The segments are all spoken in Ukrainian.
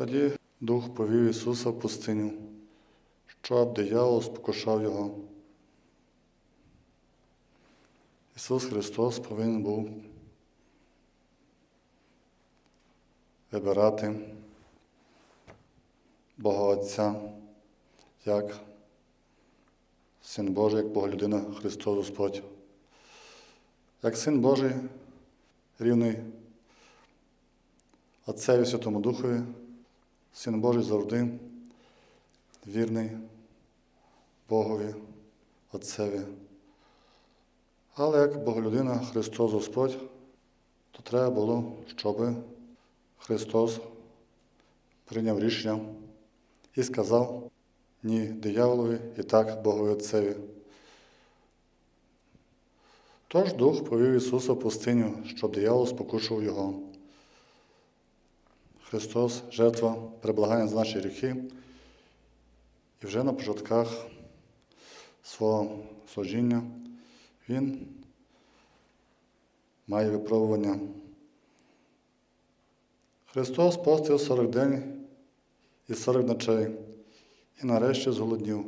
Тоді Дух повів Ісуса в пустиню, щоб диявол спокушав Його. Ісус Христос повинен був вибирати Бога Отця як Син Божий, як Боголюдина Христос Господь. Як Син Божий рівний Отцеві Святому Духові, Син Божий завжди вірний Богові, Отцеві. Але як Боголюдина Христос Господь, то треба було, щоб Христос прийняв рішення і сказав ні дияволові і так Богові Отцеві. Тож Дух повів Ісуса в пустиню, щоб диявол спокушував Його. Христос жертва приблагання за наші гріхи, і вже на початках свого служіння Він має випробування. Христос постив 40 день і 40 ночей і нарешті зголоднів.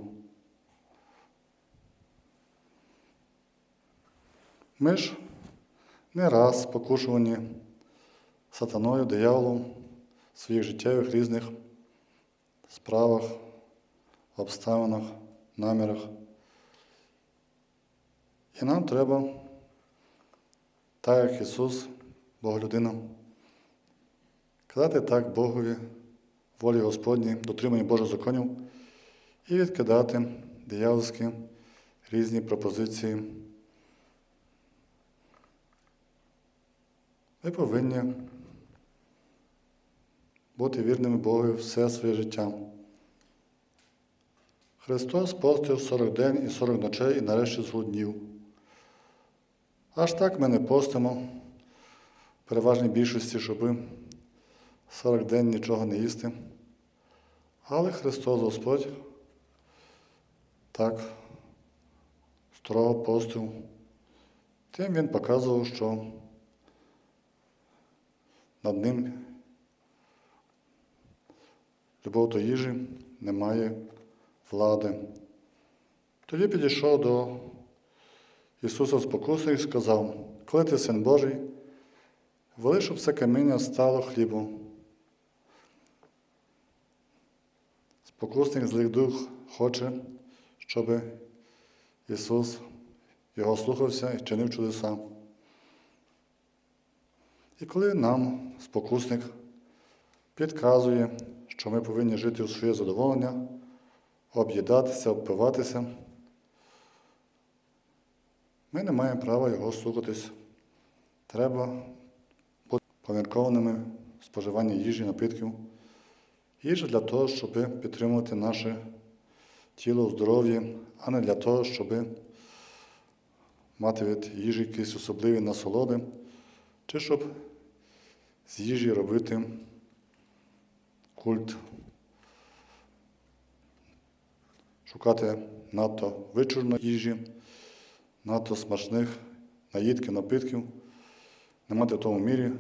Ми ж не раз спокушувані сатаною, дияволом своїх життєвих різних справах, обставинах, намірах. І нам треба, так як Ісус, Боголюдина, казати так Богові, волі Господній, дотримання Божих законів і відкидати диявольські різні пропозиції. Ми повинні бути вірними Богові все своє життя. Христос постив 40 день і 40 ночей і нарешті зголоднів. Аж так ми не постимо в переважній більшості, щоб 40 день нічого не їсти. Але Христос Господь так строго постив. Тим Він показував, що над ним любов до їжі немає влади. Тоді підійшов до Ісуса спокуси і сказав, коли ти син Божий, вели, щоб це каміння стало хлібом. Спокусник злих дух хоче, щоб Ісус його слухався і чинив чудеса. І коли нам спокусник підказує, що ми повинні жити у своє задоволення, об'їдатися, обпиватися, ми не маємо права його слухатись. Треба бути поміркованими в споживанні їжі, напитків. Їжа для того, щоб підтримувати наше тіло у здоров'ї, а не для того, щоб мати від їжі якісь особливі насолоди, чи щоб з їжі робити культ, шукати надто вичурної їжі, надто смачних наїдків, напитків, не мати в тому мірі.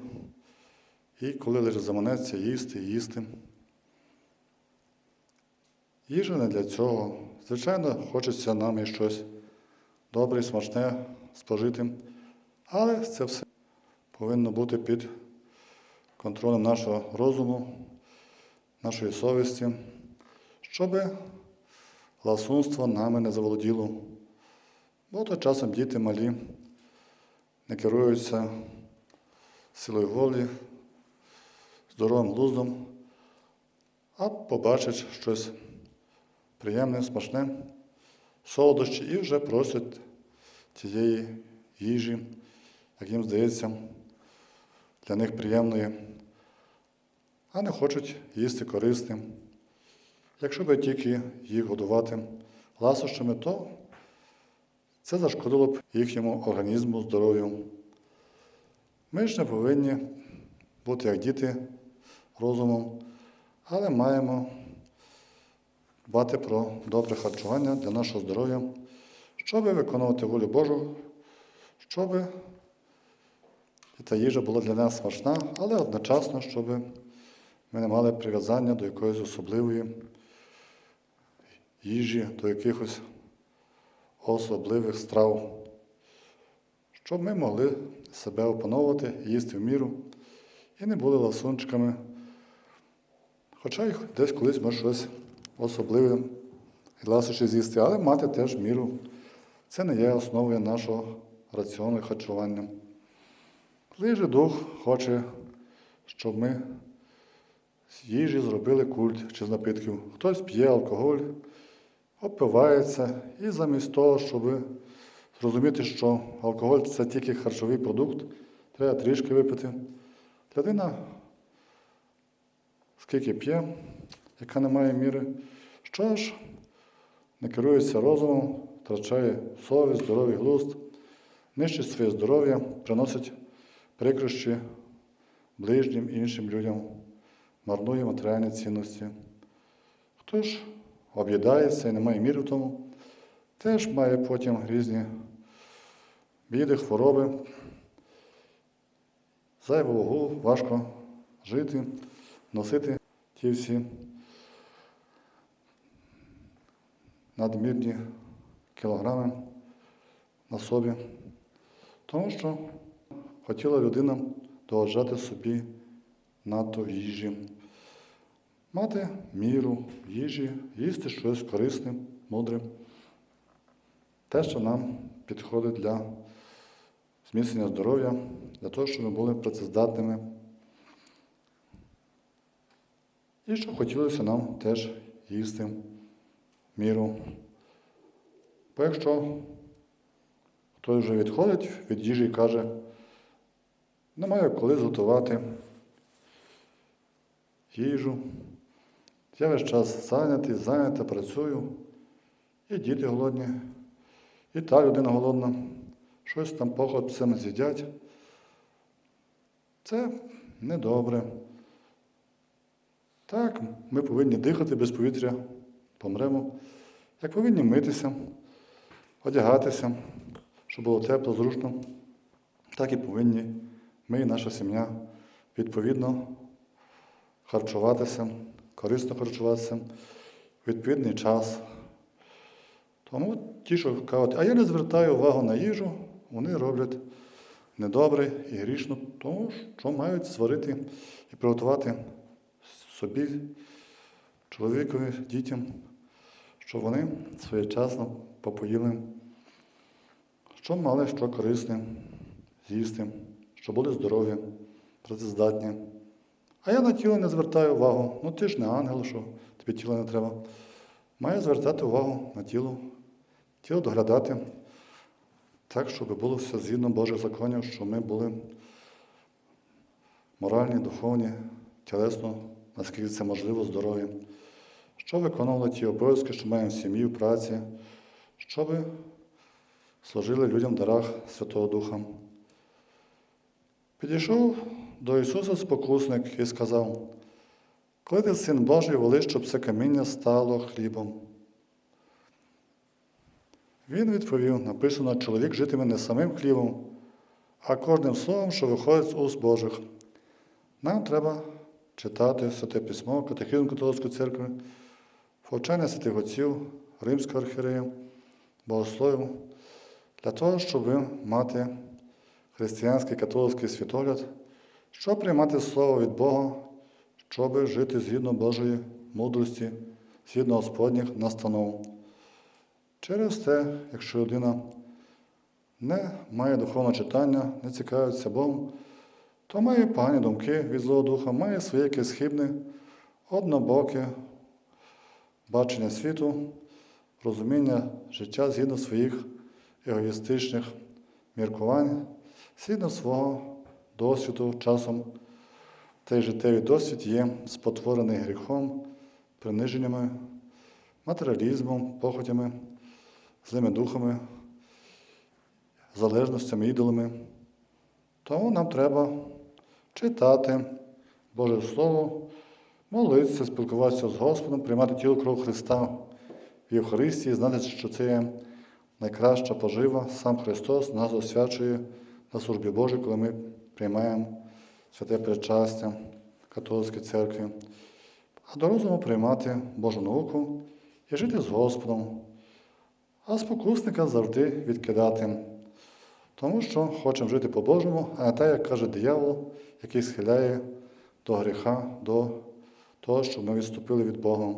І коли лише заманеться їсти, їсти. Їжа не для цього. Звичайно, хочеться нам і щось добре і смачне спожити, але це все повинно бути під контролем нашого розуму, нашої совісті, щоб ласунство нами не заволоділо. Бо то часом діти малі не керуються силою волі, здоровим глуздом, а побачать щось приємне, смачне, солодощі і вже просять тієї їжі, як їм здається, для них приємної, а не хочуть їсти корисним. Якщо би тільки їх годувати ласощами, то це зашкодило б їхньому організму, здоров'ю. Ми ж не повинні бути як діти розумом, але маємо дбати про добре харчування для нашого здоров'я, щоб виконувати волю Божу, щоб та їжа була для нас смачна, але одночасно, щоб ми не мали прив'язання до якоїсь особливої їжі, до якихось особливих страв, щоб ми могли себе опановувати, їсти в міру і не були ласунчиками. Хоча й десь колись може щось особливе і ласощі з'їсти, але мати теж міру. Це не є основою нашого раціону і харчування. Коли же Дух хоче, щоб ми з їжі зробили культ чи з напитків. Хтось п'є алкоголь, опивається, і замість того, щоб зрозуміти, що алкоголь це тільки харчовий продукт, треба трішки випити. Людина скільки п'є, яка не має міри, що ж не керується розумом, втрачає совість, здоровий глузд, нищить своє здоров'я, приносить прикрощі ближнім і іншим людям, марнує матеріальні цінності. Хто ж об'їдається і не має міри в тому, теж має потім різні біди, хвороби, зайву вагу, важко жити, носити ті всі надмірні кілограми на собі. Тому що хотіла людина догоджати собі надто їжі, мати міру їжі, їсти щось корисне, мудре. Те, що нам підходить для зміцнення здоров'я, для того, щоб ми були працездатними. І щоб хотілося нам теж їсти міру. Бо якщо хтось вже відходить від їжі і каже, не маю коли зготувати їжу, я весь час зайнятий, зайнята, працюю, і діти голодні, і та людина голодна, щось там похопцем з'їдять. Це недобре. Так, ми повинні дихати без повітря, помремо. Як повинні митися, одягатися, щоб було тепло, зручно, так і повинні ми і наша сім'я відповідно харчуватися, корисно харчуватися відповідний час. Тому ті, що кажуть, а я не звертаю увагу на їжу, вони роблять недобре і грішно, тому що мають зварити і приготувати собі, чоловікові, дітям, щоб вони своєчасно попоїли, що мали що корисне з'їсти, щоб були здорові, працездатні. А я на тіло не звертаю увагу. Ну ти ж не ангел, що тобі тіло не треба. Маю звертати увагу на тіло, тіло доглядати так, щоб було все згідно Божих законів, щоб ми були моральні, духовні, тілесно, наскільки це можливо, здорові, щоб виконували ті обов'язки, що маємо в сім'ї, в праці, щоб служили людям в дарах Святого Духа. Підійшов до Ісуса спокусник і сказав, коли ти син Божий воли, щоб це каміння стало хлібом. Він відповів, написано, чоловік житиме не самим хлібом, а кожним словом, що виходить з уст Божих. Нам треба читати Святе Письмо, Катехизм Католицької церкви, повчання святих отців, Римського архірея, богословів, для того, щоб мати християнський католицький світогляд, щоб приймати слово від Бога, щоб жити згідно Божої мудрості, згідно Господніх настанов. Через те, якщо людина не має духовного читання, не цікавиться Богом, то має погані думки від Злого Духа, має своє якесь хибне, однобоке бачення світу, розуміння життя згідно своїх егоїстичних міркувань, згідно свого досвіду, часом цей життєвий досвід є спотворений гріхом, приниженнями, матеріалізмом, похотями, злими духами, залежностями, ідолами. Тому нам треба читати Боже Слово, молитися, спілкуватися з Господом, приймати тіло кров Христа в Євхаристії, знати, що це є найкраща пожива. Сам Христос нас освячує на службі Божій, коли ми приймаємо святе причастя, католицькій церкві, а до приймати Божу науку і жити з Господом, а спокусника завжди відкидати, тому що хочемо жити по-божому, а не так, як каже диявол, який схиляє до гріха, до того, щоб ми відступили від Бога.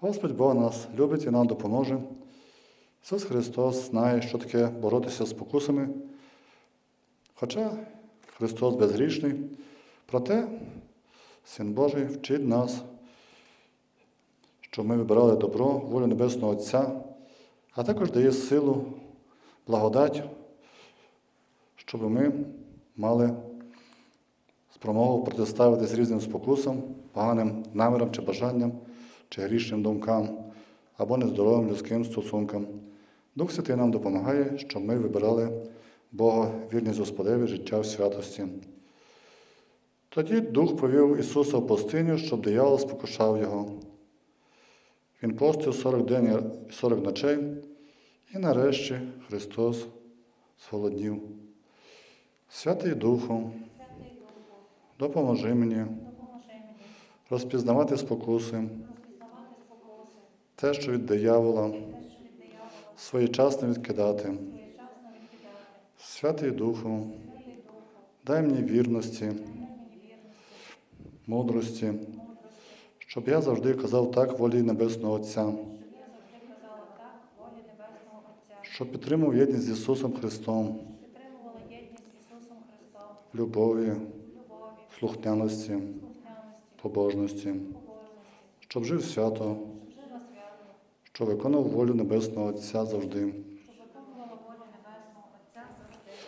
Господь Бог нас любить і нам допоможе. Ісус Христос знає, що таке боротися з спокусами. Хоча Христос безгрішний, проте Син Божий вчить нас, щоб ми вибирали добро, волю Небесного Отця, а також дає силу, благодать, щоб ми мали спромогу протиставитись різним спокусам, поганим намірам чи бажанням, чи грішним думкам або нездоровим людським стосункам. Дух Святий нам допомагає, щоб ми вибирали Бога, вірність Господеві, життя в святості. Тоді Дух повів Ісуса в пустиню, щоб диявол спокушав його. Він постив 40 день і 40 ночей, і нарешті Христос зголоднів. Святий Духу, допоможи мені розпізнавати спокуси, те, що від диявола, своєчасно відкидати. Святий Духу, дай мені вірності, мудрості, щоб я завжди казав так волі Небесного Отця, щоб підтримав єдність з Ісусом Христом любові, слухняності, побожності, щоб жив свято, щоб виконав волю Небесного Отця завжди. щоб виконувала волю Небесного Отця завжди.